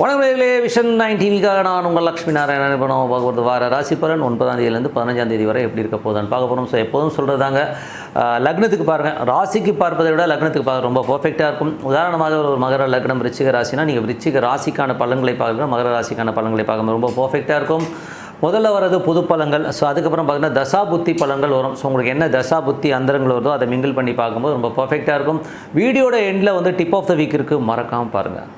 வணக்கங்களே vision nine டிவிக்காக நான் உங்கள் லக்ஷ்மி நாராயணன் இப்போ நம்ம பார்க்க போகிறது வார ராசி பலன் ஒன்பதாம் தேதியிலேருந்து பதினஞ்சாம் தேதி வரை எப்படி இருக்க போதான்னு பார்க்க போகிறோம் ஸோ எப்போதும் சொல்கிறதாங்க லக்னத்துக்கு பாருங்கள் ராசிக்கு பார்ப்பதை விட லக்னத்துக்கு பார்க்க ரொம்ப பர்ஃபெக்டாக இருக்கும். உதாரணமாக ஒரு மகர லக்னம் ரிச்சிக ராசினா நீங்கள் ரிச்சிக ராசிக்கான பலன்களை பார்க்கணும் மகர ராசிக்கான பலன்களை பார்க்கும்போது ரொம்ப பர்ஃபெக்டாக இருக்கும். முதல்ல வர்றது புது பழங்கள் ஸோ அதுக்கப்புறம் பார்த்தீங்கன்னா தசா புத்தி பழங்கள் வரும். ஸோ உங்களுக்கு என்ன தசா புத்தி அந்தரங்கள் வருதோ அதை மிங்கிள் பண்ணி பார்க்கும்போது ரொம்ப பர்ஃபெக்டாக இருக்கும். வீடியோட எண்டில் வந்து டிப் ஆஃப் த வீக் இருக்குது மறக்காமல் பாருங்கள்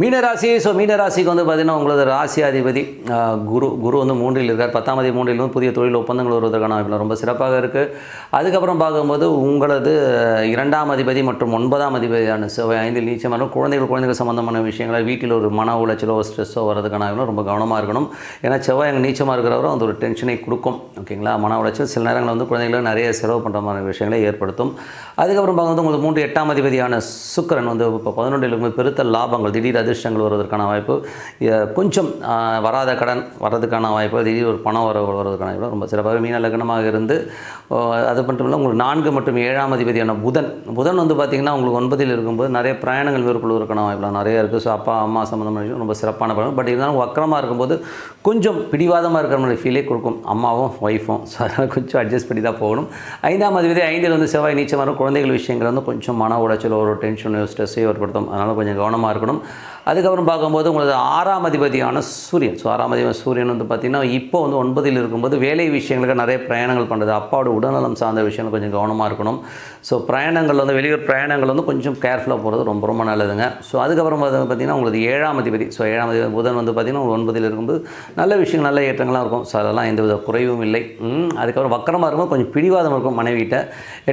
மீனராசி ஸோ மீனராசிக்கு வந்து பார்த்திங்கன்னா உங்களது ராசி அதிபதி குரு குரு வந்து மூன்றில் இருக்கார். பத்தாம் தேதி மூன்றில் வந்து புதிய தொழில் ஒப்பந்தங்கள் வருவதற்கான வாய்ப்பு ரொம்ப சிறப்பாக இருக்குது அதுக்கப்புறம் பார்க்கும்போது உங்களது இரண்டாம் அதிபதி மற்றும் ஒன்பதாம் அதிபதியான செவ்வாய் ஐந்தில் நீச்சமான குழந்தைகள் குழந்தைகள் சம்மந்தமான விஷயங்களை வீட்டில் ஒரு மன உளைச்சலோ ஸ்ட்ரெஸ்ஸோ வரதுக்கான ரொம்ப கவனமாக இருக்கணும். ஏன்னா செவ்வாய் அங்கே நீச்சமாக இருக்கிறவரும் அந்த ஒரு டென்ஷனை கொடுக்கும். ஓகேங்களா மன உளைச்சல் சில நேரங்களில் வந்து குழந்தைகளை நிறைய செலவு பண்ணுற மாதிரி விஷயங்களை ஏற்படுத்தும். அதுக்கப்புறம் பார்க்கும்போது உங்களுக்கு மூன்று எட்டாம் அதிபதியான சுக்கிரன் வந்து இப்போ பதினொன்றில் பெருத்த லாபங்கள் திடீர் அதிர்ஷ்டங்கள் வருவதற்கான வாய்ப்பு கொஞ்சம் வராத கடன் வர்றதுக்கான வாய்ப்பு திடீர் ஒரு பணம் வர வருவதற்கான வாய்ப்பு ரொம்ப சிறப்பாக மீன லக்னமாக இருந்து அது மட்டும் இல்லை உங்களுக்கு நான்கு மற்றும் ஏழாம் அதிபதியான புதன் புதன் வந்து பார்த்திங்கன்னா உங்களுக்கு ஒன்பதில் இருக்கும்போது நிறைய பிரயாணங்கள் மேற்கொள்வதற்கான வாய்ப்புலாம் நிறைய இருக்குது ஸோ அப்பா அம்மா சம்மந்தமான ரொம்ப சிறப்பான படம் பட் இருந்தாலும் வக்கரமாக இருக்கும்போது கொஞ்சம் பிடிவாதமாக இருக்கிற மாதிரி ஃபீலே கொடுக்கும். அம்மாவும் ஒய்ஃபும் ஸோ அதனால் கொஞ்சம் அட்ஜஸ்ட் பண்ணி தான் போகணும். ஐந்தாம் அதிபதி ஐந்தில் வந்து செவ்வாய் நீச்சம் வரும். குழந்தைகள் விஷயங்கள் வந்து கொஞ்சம் மன உளைச்சல் ஒரு டென்ஷன் ஸ்ட்ரெஸ்ஸையும் ஏற்படுத்தும். அதனால் கொஞ்சம் கவனமாக இருக்கணும். அதுக்கப்புறம் பார்க்கும்போது உங்களது ஆறாம் அதிபதியான சூரியன். ஸோ ஆறாம் அதிபதி சூரியன் வந்து பார்த்திங்கன்னா இப்போ வந்து ஒன்பதில் இருக்கும்போது வேலை விஷயங்களுக்கு நிறைய பிரயாணங்கள் பண்ணுறது அப்பாவோட உடல்நலம் சார்ந்த விஷயங்கள் கொஞ்சம் கவனமாக இருக்கணும். ஸோ பிரயாணங்கள் வந்து வெளியூர் பிரயாணங்கள் வந்து கொஞ்சம் கேர்ஃபுல்லாக போகிறது ரொம்ப ரொம்ப நல்லதுங்க. ஸோ அதுக்கப்புறம் வந்து பார்த்திங்கன்னா உங்களுக்கு ஏழாம் அதிபதி. ஸோ ஏழாம் அதிபதி புதன் வந்து பார்த்திங்கன்னா உங்களுக்கு ஒன்பதில் இருக்கும்போது நல்ல விஷயங்கள் நல்ல ஏற்றங்களாக இருக்கும். ஸோ அதெல்லாம் எந்தவித குறைவும் இல்லை. அதுக்கப்புறம் வக்கரமாக இருக்கும் கொஞ்சம் பிடிவாதம் இருக்கும் மனைவிகிட்ட.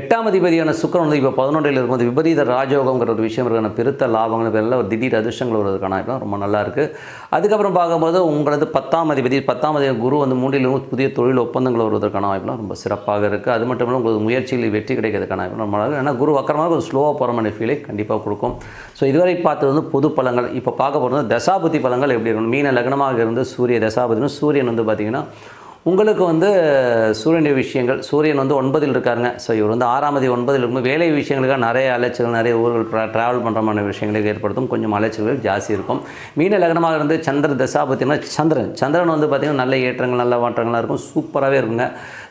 எட்டாம் அதிபதியான சுக்கிரன் வந்து இப்போ பதினொன்றில் இருக்கும்போது விபரீத ராஜயோகங்கிற ஒரு விஷயம் இருக்கான பெருத்த லாபங்கள் பேரில் ஒரு திடீர் அதிர்ஷ்டங்கள் வருவதற்கான வாய்ப்புலாம் ரொம்ப நல்லா இருக்குது அதுக்கப்புறம் பார்க்கும்போது உங்களது பத்தாம் அதிபதி பத்தாம் அதிபதி குரு வந்து மூன்றில் புதிய தொழில் ஒப்பந்தங்கள் வருவதற்கான வாய்ப்புலாம் ரொம்ப சிறப்பாக இருக்குது அது மட்டும் இல்லாமல் உங்களுக்கு முயற்சியில் வெற்றி கிடைக்கிறதுக்கான நம்ம ஏன்னா குரு வக்கரமாக கொஞ்சம் ஸ்லோவாக போகிற மாதிரி ஃபீலை கண்டிப்பாக கொடுக்கும். ஸோ இதுவரை பார்த்தது வந்து பொது பழங்கள். இப்போ பார்க்க போகிறது தசாபதி பழங்கள் எப்படி இருக்கணும் மீன லக்னமாக இருந்து சூரிய தசாபதினும் சூரியன் வந்து பார்த்திங்கன்னா உங்களுக்கு வந்து சூரியனுடைய விஷயங்கள் சூரியன் வந்து ஒன்பதில் இருக்காருங்க. ஸோ இவர் வந்து ஆறாமதி ஒன்பதில் இருக்கும்போது வேலை விஷயங்களுக்காக நிறைய அலைச்சல்கள் நிறைய ஊர்கள் ட்ராவல் பண்ணுற மாதிரி விஷயங்களுக்கு ஏற்படுத்தும். கொஞ்சம் அலைச்சல்கள் ஜாஸ்தி இருக்கும். மீன லக்னமாக இருந்து சந்திர தசா பார்த்தீங்கன்னா சந்திரன். சந்திரன் வந்து பார்த்திங்கன்னா நல்ல ஏற்றங்கள் நல்ல மாற்றங்களாக இருக்கும். சூப்பராகவே இருக்குங்க.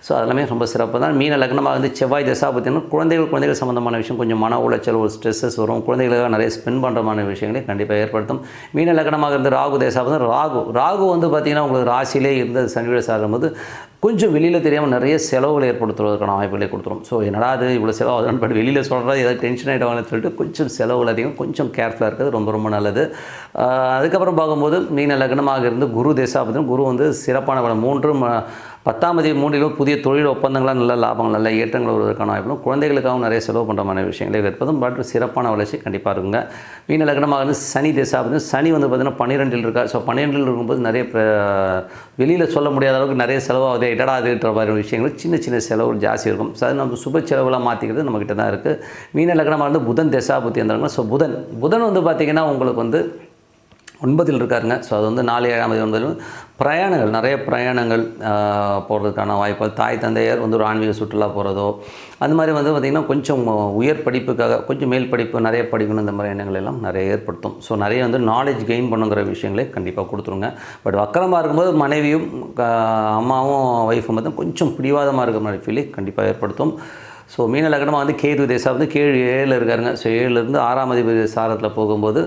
ஸோ அதெல்லாமே ரொம்ப சிறப்பு தான். மீன லக்னமாக வந்து செவ்வாய் தசா பார்த்தீங்கன்னா குழந்தைகள் குழந்தைகள் சம்மந்தமான விஷயம். கொஞ்சம் மன உளைச்சல் ஒரு ஸ்ட்ரெஸ்ஸஸ் வரும். குழந்தைகளுக்காக நிறைய ஸ்பெண்ட் பண்ணுறமான விஷயங்களை கண்டிப்பாக ஏற்படுத்தும். மீன லக்னமாக இருந்து ராகு தேசா வந்து ராகு. ராகு வந்து பார்த்திங்கன்னா உங்களுக்கு ராசியிலே இருந்த சாரும்போது வந்து கொஞ்சம் வெளியில் தெரியாமல் நிறைய செலவுகள் ஏற்படுத்துவதற்கான வாய்ப்புகளை கொடுத்துரும். ஸோ என்னடா அது இவ்வளோ செலவு ஆகுதுன்னு பட் வெளியில் சொல்கிறது ஏதாவது டென்ஷன் ஆகிடுவாங்கன்னு சொல்லிட்டு கொஞ்சம் செலவுகள் அதிகம் கொஞ்சம் கேர்ஃபுல்லாக இருக்கிறது ரொம்ப ரொம்ப நல்லது. அதுக்கப்புறம் பார்க்கும்போது மீன லக்னமாக இருந்து குரு தேசாபத்தின் குரு வந்து சிறப்பான பலம் மூன்று பத்தாம் தேதி மூன்றிலும் புதிய தொழில் ஒப்பந்தங்களாக நல்ல லாபங்கள் நல்ல ஏற்றங்கள் வருவதற்கான வாய்ப்பும் குழந்தைகளுக்காகவும் நிறைய செலவு பண்ணுற மாதிரி விஷயங்களை ஏற்பதும் பட் சிறப்பான வளர்ச்சி கண்டிப்பாக இருக்குங்க. மீன லக்னமாக வந்து சனி திசா வந்து சனி வந்து பார்த்திங்கன்னா பன்னிரெண்டில் இருக்கா. ஸோ பன்னிரெண்டில் இருக்கும்போது நிறைய வெளியில் சொல்ல முடியாத அளவுக்கு நிறைய செலவாகுது. இடடாதுன்ற மாதிரி விஷயங்கள் சின்ன சின்ன செலவு ஜாஸ்தி இருக்கும். ஸோ அது நம்ம சுப செலவுலாம் மாற்றிக்கிறது நம்மக்கிட்ட தான் இருக்குது மீன லக்னமாக வந்து புதன் திசா புத்தி இருந்தாங்க ஸோ புதன் புதன் வந்து பார்த்திங்கன்னா உங்களுக்கு வந்து ஒன்பதில் இருக்காருங்க. ஸோ அது வந்து நாலு ஏழாம் தேதி ஒன்பதில் பிரயாணங்கள் நிறைய பிரயாணங்கள் போகிறதுக்கான வாய்ப்புகள். தாய் தந்தையர் வந்து ஒரு ஆன்மீக சுற்றுலா போகிறதோ அந்த மாதிரி வந்து பார்த்திங்கன்னா கொஞ்சம் உயர் படிப்புக்காக கொஞ்சம் மேல் படிப்பு நிறைய படிக்கணும் இந்த மாதிரி எண்ணங்கள் எல்லாம் நிறைய ஏற்படுத்தும். ஸோ நிறைய வந்து நாலேஜ் கெயின் பண்ணுங்கிற விஷயங்களே கண்டிப்பாக கொடுத்துருங்க. பட் வக்கரமாக இருக்கும்போது மனைவியும் அம்மாவும் ஒய்ஃபும் பார்த்தா கொஞ்சம் பிடிவாதமாக இருக்கிற மாதிரி ஃபீலை கண்டிப்பாக ஏற்படுத்தும். ஸோ மீன லக்னமாக வந்து கேது தேசா வந்து கீழ் ஏழில் இருக்காருங்க. ஸோ ஏழுலேருந்து ஆறாம் அதிபதி சாரத்தில் போகும்போது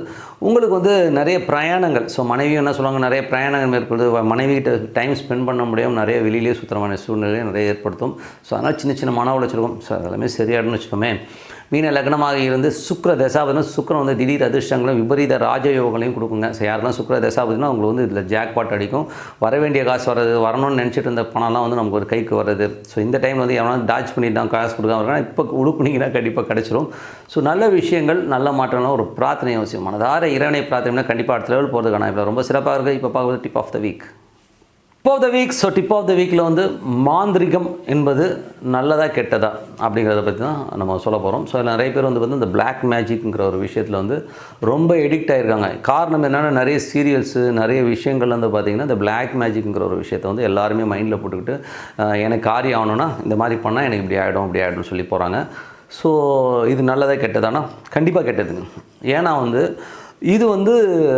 உங்களுக்கு வந்து நிறைய பிரயாணங்கள். ஸோ மனைவி என்ன சொல்லுவாங்க? நிறைய பிரயாணங்கள் மேற்கொள்வது மனைவிகிட்ட டைம் ஸ்பெண்ட் பண்ண முடியும் நிறைய வெளியிலேயே சுத்தமான சூழ்நிலையை நிறைய ஏற்படுத்தும். ஸோ அதனால் சின்ன சின்ன மன உளைச்சலுக்கும் ஸோ அதெல்லாமே சரியாடுன்னு வச்சுக்கோமே. மீன லக்னமாக இருந்து சுக்ர தசாபதினா சுக்கரம் வந்து திடீர் அதிர்ஷ்டங்களும் விபரீத ராஜயோகங்களையும் கொடுக்குங்க. ஸோ யாரெல்லாம் சுக்ர தசாபதினா உங்களுக்கு வந்து இதில் ஜாக்பாட் அடிக்கும். வர வேண்டிய காசு வர்றது வரணும்னு நினச்சிட்டு இருந்த பணம்லாம் வந்து நமக்கு ஒரு கைக்கு வர்றது. ஸோ இந்த டைம் வந்து எவனா டாச் பண்ணி தான் காசு கொடுக்காம இருக்காங்க இப்போ உழுப்புனீங்கன்னா கண்டிப்பாக கிடச்சிரும். ஸோ நல்ல விஷயங்கள் நல்ல மாற்றம்லாம் ஒரு பிரார்த்தனை அவசியம். மனதார இறைவனை பிரார்த்தனைனா கண்டிப்பாக அடுத்த லெவல் போகிறதுக்கான இப்போ ரொம்ப சிறப்பாக இருக்குது இப்போ பார்க்குறது tip of the week tip of the week so tip of the வீக்கில் வந்து மாந்திரிகம் என்பது நல்லதா கெட்டதா அப்படிங்கிறத பற்றி தான் நம்ம சொல்ல போகிறோம் ஸோ அதில் நிறைய பேர் வந்து வந்து இந்த பிளாக் மேஜிக்ங்கிற ஒரு விஷயத்தில் வந்து ரொம்ப எடிக்ட் ஆகிருக்காங்க காரணம் என்னென்னா நிறைய சீரியல்ஸு நிறைய விஷயங்கள் வந்து பார்த்திங்கன்னா இந்த பிளாக் மேஜிக்ங்கிற ஒரு விஷயத்தை வந்து எல்லாருமே மைண்டில் போட்டுக்கிட்டு எனக்கு காரியம் ஆகணும்னா இந்த மாதிரி பண்ணால் எனக்கு இப்படி ஆகிடும் இப்படி ஆகிடும்னு சொல்லி போகிறாங்க ஸோ இது நல்லதா கெட்டதானா? கண்டிப்பாக கெட்டதுங்க. ஏன்னா வந்து இது வந்து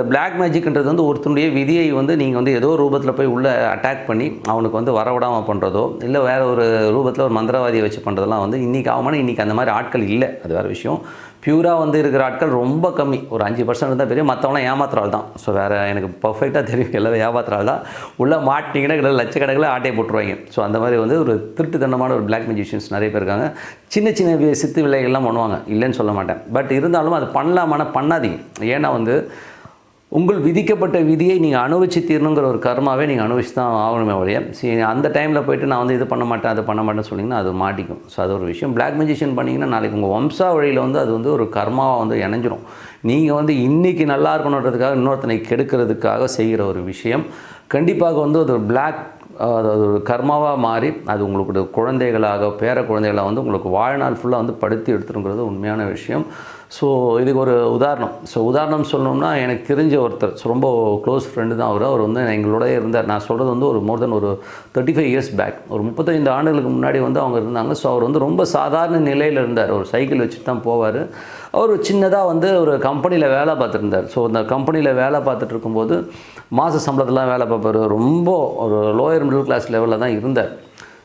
பிளாக் மேஜிக்ன்றது வந்து ஒருத்தனுடைய விதியை வந்து நீங்கள் வந்து ஏதோ ரூபத்தில் போய் உள்ளே அட்டாக் பண்ணி அவனுக்கு வந்து வரவிடாமல் பண்ணுறதோ இல்லை வேறு ஒரு ரூபத்தில் ஒரு மந்திரவாதியை வச்சு பண்ணுறதெல்லாம் வந்து இன்றைக்கி ஆகமான இன்றைக்கி அந்த மாதிரி ஆட்கள் இல்லை. அது வேறு விஷயம். பியூராக வந்து இருக்கிற ஆட்கள் ரொம்ப கம்மி. ஒரு அஞ்சு பர்சன்ட் தான் பெரிய மற்றவங்களாம் ஏமாத்துறாள் தான் ஸோ வேறு எனக்கு பர்ஃபெக்டாக தெரியும். எல்லாம் ஏமாத்துறாள் தான் உள்ளே மாட்டிங்கன்னா கிட்ட லட்சக்கணக்கில் ஆட்டையை போட்டுருவாங்க. ஸோ அந்த மாதிரி வந்து ஒரு திருட்டுத்தனமான ஒரு பிளாக் மியூசிஷியன்ஸ் நிறைய பேர் இருக்காங்க. சின்ன சின்ன சித்து விலைகள்லாம் பண்ணுவாங்க. இல்லைன்னு சொல்ல மாட்டேன். பட் இருந்தாலும் அது பண்ணலாமான பண்ணாதீங்க. ஏன்னா வந்து உங்கள் விதிக்கப்பட்ட விதியை நீங்கள் அனுபவிச்சு தீரணுங்கிற ஒரு கர்மாவே நீங்கள் அனுபவிச்சு தான் ஆகணுமே ஒழிய சரி அந்த டைமில் போயிட்டு நான் வந்து இது பண்ண மாட்டேன் அது பண்ண மாட்டேன்னு சொன்னிங்கன்னா அது மாட்டிக்கும். ஸோ அது ஒரு விஷயம். பிளாக் மெஜிஷியன் பண்ணிங்கன்னா நாளைக்கு உங்கள் வம்சா வழியில் வந்து அது வந்து ஒரு கர்மாவாக வந்து இணைஞ்சிரும். நீங்கள் வந்து இன்றைக்கி நல்லா இருக்கணுன்றதுக்காக இன்னொருத்தனை கெடுக்கிறதுக்காக செய்கிற ஒரு விஷயம். கண்டிப்பாக வந்து அது ஒரு பிளாக் அது ஒரு கர்மாவாக மாறி அது உங்களுக்கு குழந்தைகளாக பேர குழந்தைகளாக வந்து உங்களுக்கு வாழ்நாள் ஃபுல்லாக வந்து படுத்தி எடுத்துருங்கிறது உண்மையான விஷயம். ஸோ இதுக்கு ஒரு உதாரணம். ஸோ உதாரணம் சொல்லணும்னா எனக்கு தெரிஞ்ச ஒருத்தர். ஸோ ரொம்ப க்ளோஸ் ஃப்ரெண்டு தான் அவர். அவர் வந்து எங்களோட இருந்தார். நான் சொல்கிறது வந்து ஒரு மோர் தென் ஒரு தேர்ட்டி ஃபைவ் இயர்ஸ் பேக் ஒரு முப்பத்தைந்து ஆண்டுகளுக்கு முன்னாடி வந்து அவங்க இருந்தாங்க. ஸோ அவர் வந்து ரொம்ப சாதாரண நிலையில் இருந்தார். ஒரு சைக்கிள் வச்சுட்டு தான் போவார். அவர் சின்னதாக வந்து ஒரு கம்பெனியில் வேலை பார்த்துருந்தார். ஸோ அந்த கம்பெனியில் வேலை பார்த்துட்டு இருக்கும்போது மாத சம்பளத்தெலாம் வேலை பார்ப்பார். ரொம்ப ஒரு லோயர் மிடில் கிளாஸ் லெவலில் தான் இருந்தார்.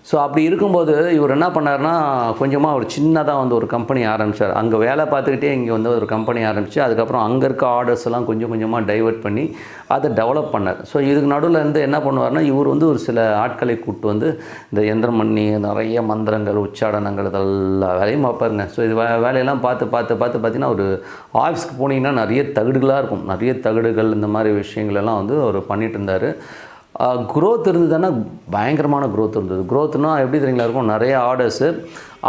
ஸோ அப்படி இருக்கும்போது இவர் என்ன பண்ணாருன்னா கொஞ்சமாக ஒரு சின்னதாக வந்து ஒரு கம்பெனி ஆரம்பித்தார் அங்கே வேலை பார்த்துக்கிட்டே இங்கே வந்து ஒரு கம்பெனி ஆரம்பித்து அதுக்கப்புறம் அங்கே இருக்க ஆர்டர்ஸ் எல்லாம் கொஞ்சம் கொஞ்சமாக டைவர்ட் பண்ணி அதை டெவலப் பண்ணார். ஸோ இதுக்கு நடுவில் இருந்து என்ன பண்ணுவார்னா இவர் வந்து ஒரு சில ஆட்களை கூப்பிட்டு வந்து இந்த எந்திரம் பண்ணி நிறைய மந்திரங்கள் உச்சாடனங்கள் இதெல்லாம் வேலையும் பார்ப்பாருங்க. ஸோ இது வே- வேலையெல்லாம் பார்த்து பார்த்து பார்த்து பார்த்தீங்கன்னா ஒரு ஆஃபீஸ்க்கு போனீங்கன்னா நிறைய தகடுகளாக இருக்கும். நிறைய தகடுகள் இந்த மாதிரி விஷயங்கள் எல்லாம் வந்து அவர் பண்ணிகிட்டு இருந்தார். க்ரோத் இருந்ததுன்னா பயங்கரமான க்ரோத் இருந்தது. க்ரோத்னால் எப்படி தெரியுங்களா இருக்கும்? நிறைய ஆர்டர்ஸு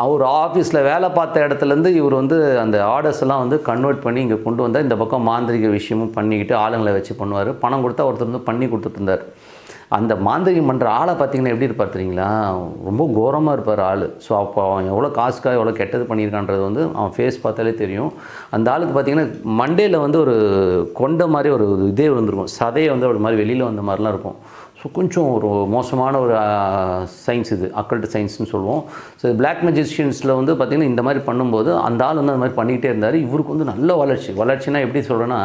அவர் ஆஃபீஸில் வேலை பார்த்த இடத்துலேருந்து இவர் வந்து அந்த ஆர்டர்ஸ் எல்லாம் வந்து கன்வெர்ட் பண்ணி இங்கே கொண்டு வந்தால் இந்த பக்கம் மாந்திரிக விஷயமும் பண்ணிக்கிட்டு ஆளுங்களை வச்சு பண்ணுவார். பணம் கொடுத்தா ஒருத்தர் வந்து பண்ணி கொடுத்துட்டு இருந்தார். அந்த மாந்திரிகம் பண்ணுற ஆளை பார்த்தீங்கன்னா எப்படி இருப்பார் தெரியுங்களா? ரொம்ப கோரமாக இருப்பார் ஆள். ஸோ அப்போ அவன் எவ்வளோ காசுக்காக எவ்வளோ கெட்டது பண்ணியிருக்கான்றது வந்து அவன் ஃபேஸ் பார்த்தாலே தெரியும். அந்த ஆளுக்கு பார்த்தீங்கன்னா மண்டேயில் வந்து ஒரு கொண்ட மாதிரி ஒரு இதே வந்துருக்கும் சதையை வந்து ஒரு மாதிரி வெளியில் வந்த மாதிரிலாம் இருக்கும். ஸோ கொஞ்சம் ஒரு மோசமான ஒரு சயின்ஸ் இது. அக்கல்ட் சயின்ஸ்னு சொல்லுவோம். ஸோ பிளாக் மெஜிஷியன்ஸில் வந்து பார்த்திங்கன்னா இந்த மாதிரி பண்ணும்போது அந்த ஆள் வந்து அந்த மாதிரி பண்ணிக்கிட்டே இருந்தார். இவருக்கு வந்து நல்ல வளர்ச்சி. வளர்ச்சினா எப்படி சொல்கிறேன்னா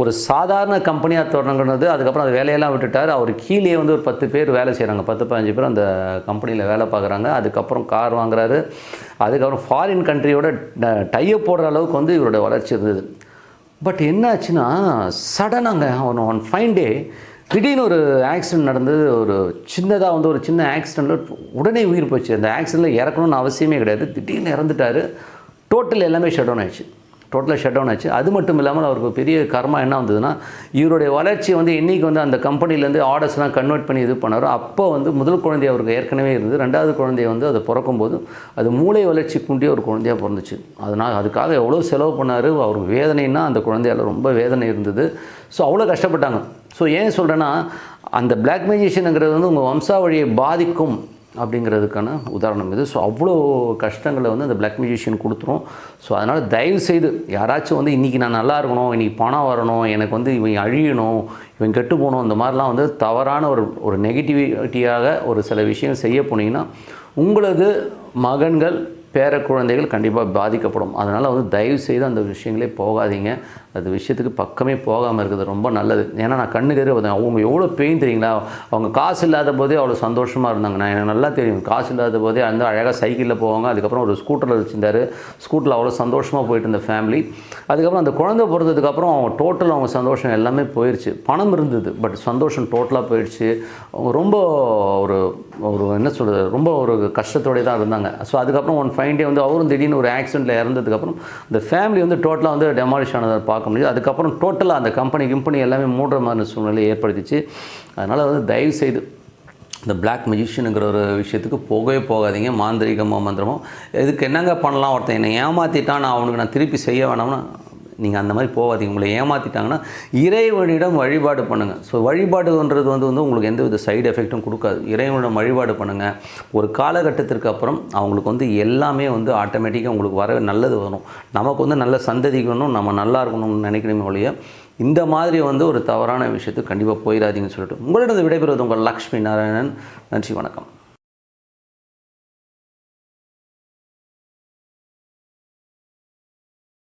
ஒரு சாதாரண கம்பெனியாக தொடங்கினது அதுக்கப்புறம் அது வேலையெல்லாம் விட்டுட்டார். அவர் கீழே வந்து ஒரு பத்து பேர் வேலை செய்கிறாங்க பத்து பதினஞ்சு பேர் அந்த கம்பெனியில் வேலை பார்க்குறாங்க. அதுக்கப்புறம் கார் வாங்குறாரு. அதுக்கப்புறம் ஃபாரின் கண்ட்ரியோட டைப் போடுற அளவுக்கு வந்து இவரோட வளர்ச்சி இருந்தது. பட் என்னாச்சுன்னா சடனாங்க அவன் ஒன் ஃபைன் டே திடீர்னு ஒரு ஆக்சிடென்ட் நடந்தது. ஒரு சின்னதாக வந்து ஒரு சின்ன ஆக்சிடெண்ட்டில் உடனே உயிர் போச்சு. அந்த ஆக்சிடெண்ட்டில் இறக்கணும்னு அவசியமே கிடையாது. திடீர்னு இறந்துட்டார். டோட்டல் எல்லாமே ஷட் டவுன் ஆயிடுச்சு. டோட்டலாக ஷட் டவுன் ஆச்சு. அது மட்டும் இல்லாமல் அவருக்கு பெரிய கர்மா என்ன வந்ததுன்னா இவருடைய வளர்ச்சி வந்து என்றைக்கு வந்து அந்த கம்பெனிலேருந்து ஆர்டர்ஸ்லாம் கன்வெர்ட் பண்ணி இது பண்ணாரோ. அப்போ வந்து முதல் குழந்தை அவருக்கு ஏற்கனவே இருந்தது. ரெண்டாவது குழந்தைய வந்து அதை பிறக்கும்போது அது மூளை வளர்ச்சி குண்டிய ஒரு குழந்தையாக பிறந்துச்சு. அதனால் அதுக்காக எவ்வளோ செலவு பண்ணார். அவருக்கு வேதனைன்னா அந்த குழந்தையால் ரொம்ப வேதனை இருந்தது. ஸோ அவ்வளோ கஷ்டப்பட்டாங்க. ஸோ ஏன் சொல்கிறேன்னா அந்த பிளாக் மேஜிஷியனுங்கிறது வந்து உங்கள் வம்சாவழியை பாதிக்கும் அப்படிங்கிறதுக்கான உதாரணம் இது. ஸோ அவ்வளோ கஷ்டங்களை வந்து அந்த பிளாக் மியூசிஷியன் கொடுத்துரும். ஸோ அதனால் தயவு செய்து யாராச்சும் வந்து இன்றைக்கி நான் நல்லா இருக்கணும் இன்றைக்கி பணம் வரணும் எனக்கு வந்து இவன் அழியணும் இவன் கெட்டு போகணும் இந்த மாதிரிலாம் வந்து தவறான ஒரு ஒரு நெகட்டிவிட்டியாக ஒரு சில விஷயம் செய்ய போனீங்கன்னா உங்களது மகன்கள் பேர குழந்தைகள் கண்டிப்பாக பாதிக்கப்படும். அதனால் வந்து தயவு செய்து அந்த விஷயங்களே போகாதீங்க. அந்த விஷயத்துக்கு பக்கமே போகாமல் இருக்கிறது ரொம்ப நல்லது. ஏன்னா நான் கண்ணுக்கு எதிரே பார்த்தேன் அவங்க எவ்வளோ பெயின் தெரியுங்களா? அவங்க காசு இல்லாத போதே அவ்வளோ சந்தோஷமாக இருந்தாங்க. நான் எனக்கு நல்லா தெரியும். காசு இல்லாத போதே அந்த அழகாக சைக்கிளில் போவாங்க. அதுக்கப்புறம் ஒரு ஸ்கூட்டரில் வச்சுருந்தார். ஸ்கூட்டரில் அவ்வளோ சந்தோஷமாக போயிட்டு இருந்த ஃபேமிலி அதுக்கப்புறம் அந்த குழந்தை பிறந்ததுக்கப்புறம் அவங்க டோட்டல் அவங்க சந்தோஷம் எல்லாமே போயிடுச்சு பணம் இருந்தது பட் சந்தோஷம் டோட்டலாக போயிடுச்சு அவங்க ரொம்ப ஒரு ஒரு என்ன சொல்கிறது ரொம்ப ஒரு கஷ்டத்தோடய தான் இருந்தாங்க. ஸோ அதுக்கப்புறம் ஒன் ஃபைன் டே வந்து அவரும் திடீர்னு ஒரு ஆக்சிடெண்ட்டில் இறந்ததுக்கப்புறம் இந்த ஃபேமிலி வந்து டோட்டலாக வந்து டெமாலிஷ் ஆனதை பார்க்க முடியுது. அதுக்கப்புறம் டோட்டலாக அந்த கம்பெனி கிம்பெனி எல்லாமே மூடுற மாதிரி சூழ்நிலை ஏற்படுத்திச்சு. அதனால் வந்து தயவு செய்து இந்த பிளாக் மெஜிஷியனுங்கிற ஒரு விஷயத்துக்கு போகவே போகாதீங்க. மாந்திரிகமோ மந்திரமோ இதுக்கு என்னங்க பண்ணலாம்? ஒருத்தன் என்னை ஏமாற்றிட்டான் நான் அவனுக்கு நான் திருப்பி செய்ய வேணாம்னா நீங்கள் அந்த மாதிரி போகாதீங்க உங்களை ஏமாற்றிட்டாங்கன்னா இறைவனிடம் வழிபாடு பண்ணுங்கள் ஸோ வழிபாடுன்றது வந்து வந்து உங்களுக்கு எந்த வித சைடு எஃபெக்ட்டும் கொடுக்காது. இறைவனிடம் வழிபாடு பண்ணுங்கள் ஒரு காலகட்டத்திற்கு அப்புறம் அவங்களுக்கு வந்து எல்லாமே வந்து ஆட்டோமேட்டிக்காக உங்களுக்கு வர நல்லது வரும். நமக்கு வந்து நல்ல சந்ததிக்கணும் நம்ம நல்லா இருக்கணும்னு நினைக்கணுமே ஒழிய இந்த மாதிரி வந்து ஒரு தவறான விஷயத்துக்கு கண்டிப்பாக போயிடாதீங்கன்னு சொல்லிட்டு உங்களிடம் விடைபெறுவது உங்கள் லக்ஷ்மி நாராயணன். நன்றி வணக்கம்.